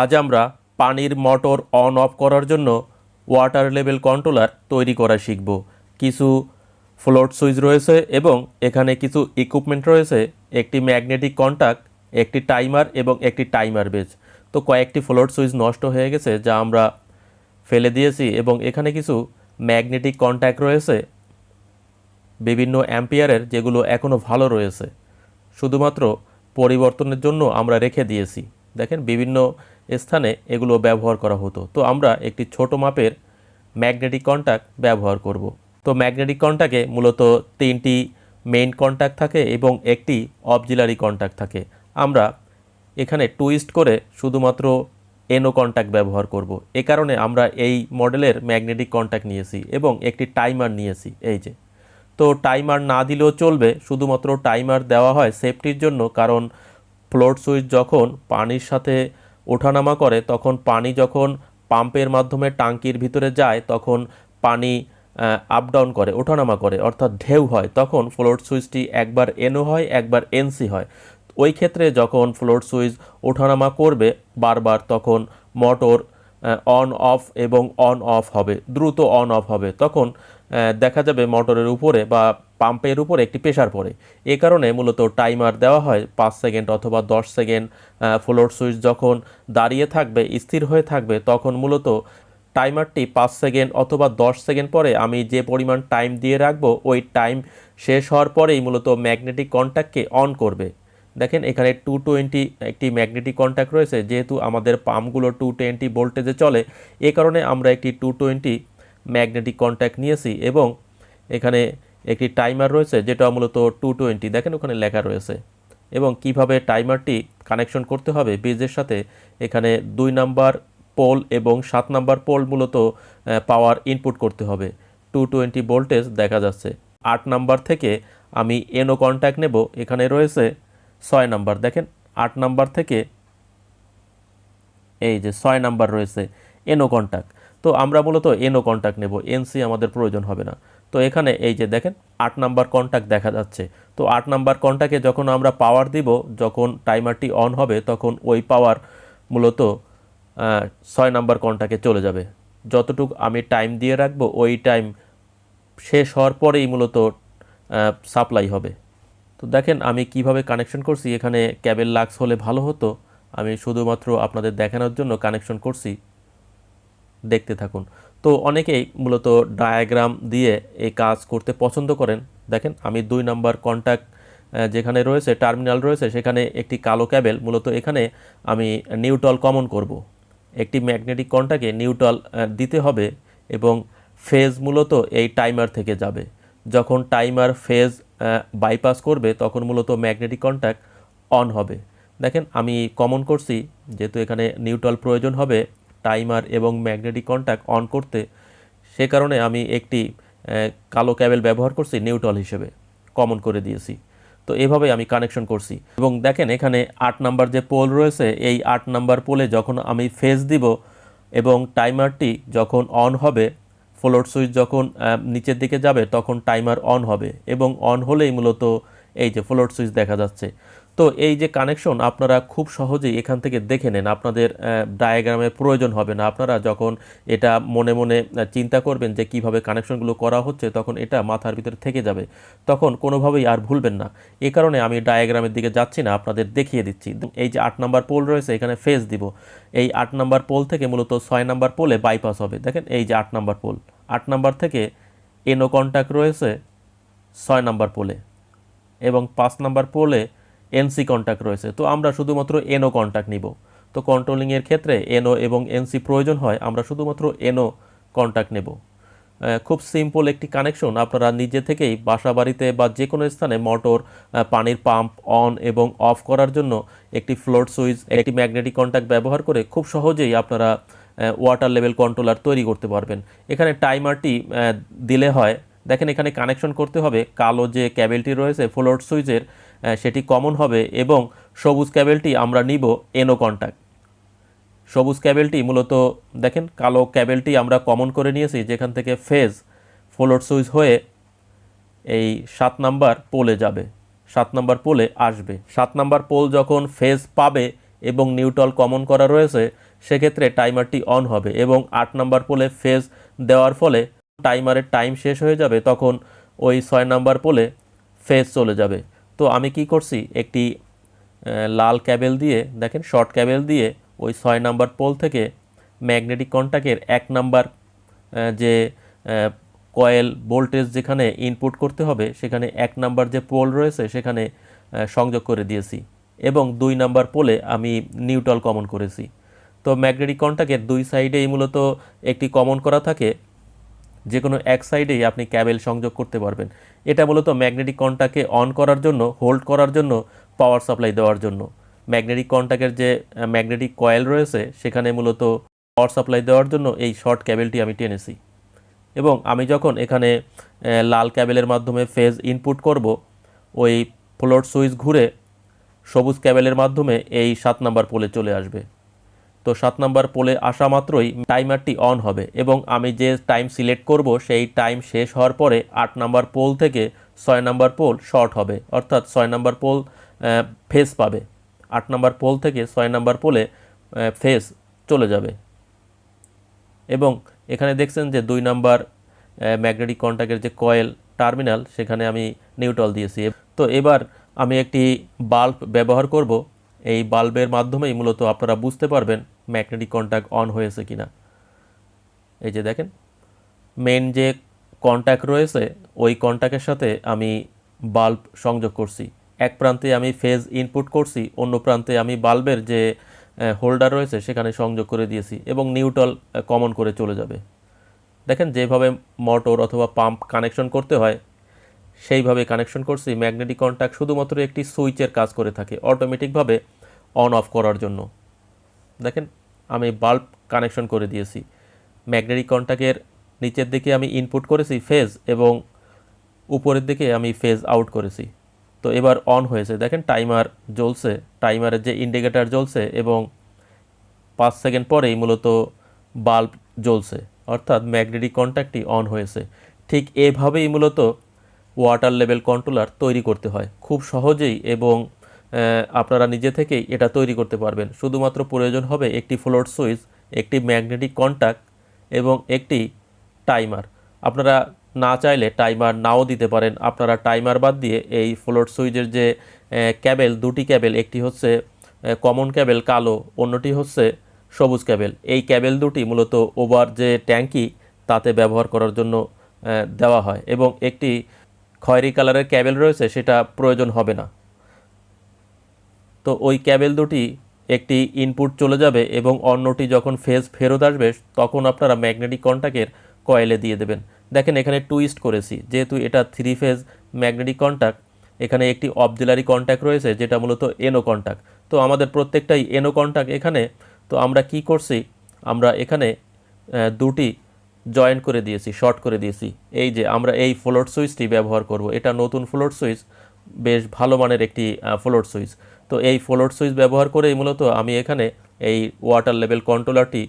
আজ আমরা পানির মোটর অন অফ করার জন্য ওয়াটার লেভেল কন্ট্রোলার তৈরি করা শিখব। কিছু ফ্লোট সুইচ রয়েছে এবং এখানে কিছু ইকুইপমেন্ট রয়েছে, একটি ম্যাগনেটিক কন্টাক্ট একটি টাইমার এবং একটি টাইমার বেজ তো কয়েকটি ফ্লোট সুইচ নষ্ট হয়ে গেছে যা আমরা ফেলে দিয়েছি এবং এখানে কিছু ম্যাগনেটিক কন্ট্যাক্ট রয়েছে, বিভিন্ন অ্যাম্পিয়ারের যেগুলো এখনও ভালো রয়েছে। শুধুমাত্র পরিবর্তনের জন্য আমরা রেখে দিয়েছি। দেখেন বিভিন্ন স্থানে এগুলো ব্যবহার করা হতো। তো আমরা একটি ছোট মাপের ম্যাগনেটিক কন্ট্যাক্ট ব্যবহার করব। তো ম্যাগনেটিক কন্ট্যাক্টে মূলত তিনটি মেইন কন্ট্যাক্ট থাকে এবং একটি অবজিলারি কন্ট্যাক্ট থাকে। আমরা এখানে টুইস্ট করে শুধুমাত্র এনো কন্ট্যাক্ট ব্যবহার করব। এ কারণে আমরা এই মডেলের ম্যাগনেটিক কন্ট্যাক্ট নিয়েছি এবং একটি টাইমার নিয়েছি, এই যে। তো টাইমার না দিলেও চলবে, শুধুমাত্র টাইমার দেওয়া হয় সেফটির জন্য, কারণ ফ্লোট সুইচ যখন পানির সাথে ওঠানামা করে, তখন পানি যখন পাম্পের মাধ্যমে টাঙ্কির ভিতরে যায়, তখন পানি আপ ডাউন করে, ওঠানামা করে, অর্থাৎ ঢেউ হয়, তখন ফ্লোট সুইচটি একবার এনও হয়, একবার এনসি হয়। ওই ক্ষেত্রে যখন ফ্লোট সুইচ ওঠানামা করবে, বারবার তখন মোটর অন অফ এবং অন অফ হবে, দ্রুত অন অফ হবে, তখন দেখা যাবে মোটরের উপরে বা পাম্পের উপরে একটি প্রেশার পড়ে। এ কারণে মূলত টাইমার দেওয়া হয় পাঁচ সেকেন্ড অথবা দশ সেকেন্ড ফ্লোট সুইচ যখন দাঁড়িয়ে থাকবে, স্থির হয়ে থাকবে, তখন মূলত টাইমারটি পাঁচ সেকেন্ড অথবা দশ সেকেন্ড পরে আমি যে পরিমাণ টাইম দিয়ে রাখব, ওই টাইম শেষ হওয়ার পরেই মূলত ম্যাগনেটিক কন্ট্যাক্টকে অন করবে। দেখেন, এখানে টু টোয়েন্টি একটি ম্যাগনেটিক কন্ট্যাক্ট রয়েছে, যেহেতু আমাদের পাম্পগুলো টু টোয়েন্টি ভোল্টেজে চলে, এ কারণে আমরা একটি টু টোয়েন্টি ম্যাগনেটিক কন্ট্যাক্ট নিয়েছি এবং এখানে একটি টাইমার রয়েছে, যেটা মূলত টু টোয়েন্টি দেখেন ওখানে লেখা রয়েছে। এবং কীভাবে টাইমারটি কানেকশন করতে হবে বেজের সাথে এখানে দুই নাম্বার পোল এবং সাত নাম্বার পোল মূলত পাওয়ার ইনপুট করতে হবে। টু টোয়েন্টি ভোল্টেজ দেখা যাচ্ছে। আট নাম্বার থেকে আমি এনো কন্ট্যাক্ট নেব, এখানে রয়েছে ছয় নাম্বার। দেখেন, আট নাম্বার থেকে এই যে ছয় নাম্বার রয়েছে এনো কন্ট্যাক্ট তো আমরা মূলত এনো কন্ট্যাক্ট নেব এনসি আমাদের প্রয়োজন হবে না। তো এখানে এই যে দেখেন, আট নাম্বার কন্ট্যাক্ট দেখা যাচ্ছে। তো আট নাম্বার কন্ট্যাক্টে যখন আমরা পাওয়ার দিব, যখন টাইমারটি অন হবে, তখন ওই পাওয়ার মূলত ছয় নাম্বার কন্ট্যাক্টে চলে যাবে। যতটুকু আমি টাইম দিয়ে রাখব, ওই টাইম শেষ হওয়ার পরেই মূলত সাপ্লাই হবে। তো দেখেন, আমি কীভাবে কানেকশন করছি? এখানে ক্যাবেল লাক্স হলে ভালো হতো। আমি শুধুমাত্র আপনাদের দেখানোর জন্য কানেকশন করছি। দেখতে থাকুন। তো অনেকেই মূলত ডায়াগ্রাম দিয়ে এই কাজ করতে পছন্দ করেন। দেখেন, আমি দুই নাম্বার কন্ট্যাক্ট যেখানে রয়েছে টার্মিনাল রয়েছে, সেখানে একটি কালো ক্যাবেল মূলত এখানে আমি নিউট্রাল কমন করব। একটি ম্যাগনেটিক কন্ট্যাক্টে নিউট্রাল দিতে হবে এবং ফেজ মূলত এই টাইমার থেকে যাবে। যখন টাইমার ফেজ বাইপাস করবে, তখন মূলত ম্যাগনেটিক কন্ট্যাক্ট অন হবে। দেখেন, আমি কমন করছি, যেহেতু এখানে নিউট্রাল প্রয়োজন হবে টাইমার এবং ম্যাগনেটিক কন্ট্যাক্ট অন করতে, সে কারণে আমি একটি কালো ক্যাবেল ব্যবহার করছি, নিউট্রাল হিসেবে, কমন করে দিয়েছি। তো এভাবে আমি কানেকশন করছি। এবং দেখেন, এখানে আট নাম্বার যে পোল রয়েছে, এই আট নাম্বার পোলে যখন আমি ফেজ দিব এবং টাইমারটি যখন অন হবে, ফ্লোট সুইচ যখন নিচের দিকে যাবে, তখন টাইমার অন হবে এবং অন হলেই মূলত এই যে ফ্লোট সুইচ দেখা যাচ্ছে। তো এই যে কানেকশন আপনারা খুব সহজেই এখান থেকে দেখে নেন, আপনাদের ডায়াগ্রামের প্রয়োজন হবে না। আপনারা যখন এটা মনে মনে চিন্তা করবেন যে কীভাবে কানেকশনগুলো করা হচ্ছে, তখন এটা মাথার ভিতরে থেকে যাবে। তখন কোনোভাবেই আর ভুলবেন না। এ কারণে আমি ডায়াগ্রামের দিকে যাচ্ছি না, আপনাদের দেখিয়ে দিচ্ছি। এই যে আট নাম্বার পোল রয়েছে, এখানে ফেস দিব। এই আট নাম্বার পোল থেকে মূলত ছয় নাম্বার পোলে বাইপাস হবে। দেখেন, এই যে আট নাম্বার পোল আট নাম্বার থেকে এনো কন্ট্যাক্ট রয়েছে ছয় নাম্বার পোলে এবং পাঁচ নাম্বার পোলে এনসি কন্ট্যাক্ট রয়েছে। তো আমরা শুধুমাত্র এনও কন্ট্যাক্ট নিব। তো কন্ট্রোলিংয়ের ক্ষেত্রে এনও এবং এনসি প্রয়োজন হয়, আমরা শুধুমাত্র এনও কন্ট্যাক্ট নেব। খুব সিম্পল একটি কানেকশন আপনারা নিজে থেকেই বাসা বাড়িতে বা যে কোনো স্থানে মোটর পানির পাম্প অন এবং অফ করার জন্য একটি ফ্লোট সুইচ একটি ম্যাগনেটিক কন্ট্যাক্ট ব্যবহার করে খুব সহজেই আপনারা ওয়াটার লেভেল কন্ট্রোলার তৈরি করতে পারবেন। এখানে টাইমারটি দিলে হয়। দেখেন এখানে কানেকশন করতে হবে। কালো যে ক্যাবেলটি রয়েছে ফ্লোট সুইচের সেটি কমন হবে এবং সবুজ ক্যাবেলটি আমরা নিব এনো কন্ট্যাক্ট সবুজ ক্যাবেলটি মূলত, দেখেন, কালো ক্যাবেলটি আমরা কমন করে নিয়েছি, যেখান থেকে ফেজ ফ্লোট সুইচ হয়ে এই সাত নাম্বার পোলে যাবে। সাত নাম্বার পোলে আসবে। সাত নাম্বার পোল যখন ফেজ পাবে এবং নিউট্রাল কমন করা রয়েছে, সেক্ষেত্রে টাইমারটি অন হবে এবং আট নাম্বার পোলে ফেজ দেওয়ার ফলে টাইমারের টাইম শেষ হয়ে যাবে, তখন ওই ছয় নাম্বার পোলে ফেজ চলে যাবে। তো আমি কি করছি? একটি লাল ক্যাবেল দিয়ে, দেখেন, শর্ট ক্যাবেল দিয়ে ওই ছয় নাম্বার পোল থেকে ম্যাগনেটিক কন্টাক্টের এক নাম্বার যে কয়েল ভোল্টেজ যেখানে ইনপুট করতে হবে, সেখানে এক নাম্বার যে পোল রয়েছে, সেখানে সংযোগ করে দিয়েছি এবং দুই নাম্বার পোলে আমি নিউট্রাল কমন করেছি। তো ম্যাগনেটিক কন্টাক্টের দুই সাইডেই মূলত একটি কমন করা থাকে। যে কোনো এক সাইডেই আপনি ক্যাবেল সংযোগ করতে পারবেন। এটা মূলত ম্যাগনেটিক কন্টাক্টকে অন করার জন্য, হোল্ড করার জন্য, পাওয়ার সাপ্লাই দেওয়ার জন্য। ম্যাগনেটিক কন্টাক্টের যে ম্যাগনেটিক কয়েল রয়েছে, সেখানে মূলত পাওয়ার সাপ্লাই দেওয়ার জন্য এই শর্ট ক্যাবেলটি আমি টেনেছি। এবং আমি যখন এখানে লাল ক্যাবেলের মাধ্যমে ফেজ ইনপুট করব, ওই ফ্লোট সুইচ ঘুরে সবুজ ক্যাবেলের মাধ্যমে এই সাত নাম্বার পোলে চলে আসবে। তো সাত নাম্বার পোলে আসা মাত্রই টাইমারটি অন হবে এবং আমি যে টাইম সিলেক্ট করব সেই টাইম শেষ হওয়ার পরে আট নাম্বার পোল থেকে ছয় নাম্বার পোল শর্ট হবে, অর্থাৎ ছয় নাম্বার পোল ফেস পাবে। আট নাম্বার পোল থেকে ছয় নাম্বার পোলে ফেস চলে যাবে। এবং এখানে দেখছেন যে দুই নাম্বার ম্যাগনেটিক কন্ট্যাক্টের যে কয়েল টার্মিনাল, সেখানে আমি নিউট্রাল দিয়েছি। তো এবার আমি একটি বাল্ব ব্যবহার করব। এই বাল্বের মাধ্যমেই মূলত আপনারা বুঝতে পারবেন ম্যাগনেটিক কন্ট্যাক্ট অন হয়েছে কিনা। এই যে দেখেন মেন যে কন্ট্যাক্ট রয়েছে, ওই কন্ট্যাক্টের সাথে আমি বাল্ব সংযোগ করছি। এক প্রান্তে আমি ফেজ ইনপুট করছি, অন্য প্রান্তে আমি বাল্বের যে হোল্ডার রয়েছে, সেখানে সংযোগ করে দিয়েছি এবং নিউট্রাল কমন করে চলে যাবে। দেখেন, যেভাবে মোটর অথবা পাম্প কানেকশন করতে হয়, সেইভাবে কানেকশন করছি ম্যাগনেটিক কন্ট্যাক্ট শুধুমাত্র একটি সুইচের কাজ করে থাকে অটোমেটিকভাবে অন অফ করার জন্য। দেখেন, আমি বাল্ব কানেকশন করে দিয়েছি। ম্যাগনেটিক কন্ট্যাক্টের নিচের দিকে আমি ইনপুট করেছি ফেজ এবং উপরের দিকে আমি ফেজ আউট করেছি। তো এবার অন হয়েছে। দেখেন টাইমার জ্বলছে। টাইমারের যে ইন্ডিকেটার জ্বলছে এবং পাঁচ সেকেন্ড পরেই মূলত বাল্ব জ্বলছে। অর্থাৎ ম্যাগনেটিক কন্ট্যাক্টটি অন হয়েছে। ঠিক এভাবেই মূলত ওয়াটার লেভেল কন্ট্রোলার তৈরি করতে হয়। খুব সহজেই এবং আপনারা নিজে থেকেই এটা তৈরি করতে পারবেন। শুধুমাত্র প্রয়োজন হবে একটি ফ্লোট সুইচ একটি ম্যাগনেটিক কন্ট্যাক্ট এবং একটি টাইমার আপনারা না চাইলে টাইমার নাও দিতে পারেন। আপনারা টাইমার বাদ দিয়ে এই ফ্লোট সুইচের যে ক্যাবেল দুটি ক্যাবেল একটি হচ্ছে কমন ক্যাবেল কালো, অন্যটি হচ্ছে সবুজ ক্যাবেল এই ক্যাবেল দুটি মূলত ওভার যে ট্যাঙ্কি, তাতে ব্যবহার করার জন্য দেওয়া হয় এবং একটি খয়েরি কালারের ক্যাবেল রয়েছে, সেটা প্রয়োজন হবে না। তো ওই ক্যাবেল দুটি একটি ইনপুট চলে যাবে এবং অন্যটি যখন ফেজ ফেরত আসবে, তখন আপনারা ম্যাগনেটিক কন্ট্যাক্টের কয়েলে দিয়ে দেবেন। দেখেন এখানে টুইস্ট করেছি। যেহেতু এটা থ্রি ফেজ ম্যাগনেটিক কন্ট্যাক্ট এখানে একটি অবজেলারি কন্ট্যাক্ট রয়েছে, যেটা মূলত এনো কন্ট্যাক্ট তো আমাদের প্রত্যেকটাই এনো কন্ট্যাক্ট এখানে। তো আমরা কি করছি? আমরা এখানে দুটি জয়েন করে দিয়েছি শর্ট করে দিয়েছি। এই যে আমরা এই ফ্লোট সুইচটি ব্যবহার করব। এটা নতুন ফ্লোট সুইচ বেশ ভালো মানের একটি ফ্লোট সুইচ তো এই ফ্লোট সুইচ ব্যবহার করেই মূলত আমি এখানে এই ওয়াটার লেভেল কন্ট্রোলারটি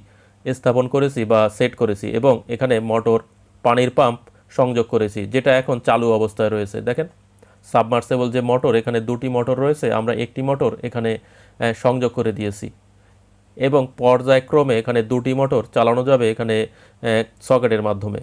স্থাপন করেছি বা সেট করেছি এবং এখানে মোটর, পানির পাম্প সংযোগ করেছি, যেটা এখন চালু অবস্থায় রয়েছে। দেখেন, সাবমার্সেবল যে মোটর, এখানে দুটি মোটর রয়েছে, আমরা একটি মোটর এখানে সংযোগ করে দিয়েছি। এবং পর্যায়ক্রমে এখানে দুটি মোটর চালানো যাবে এখানে সকেটের মাধ্যমে।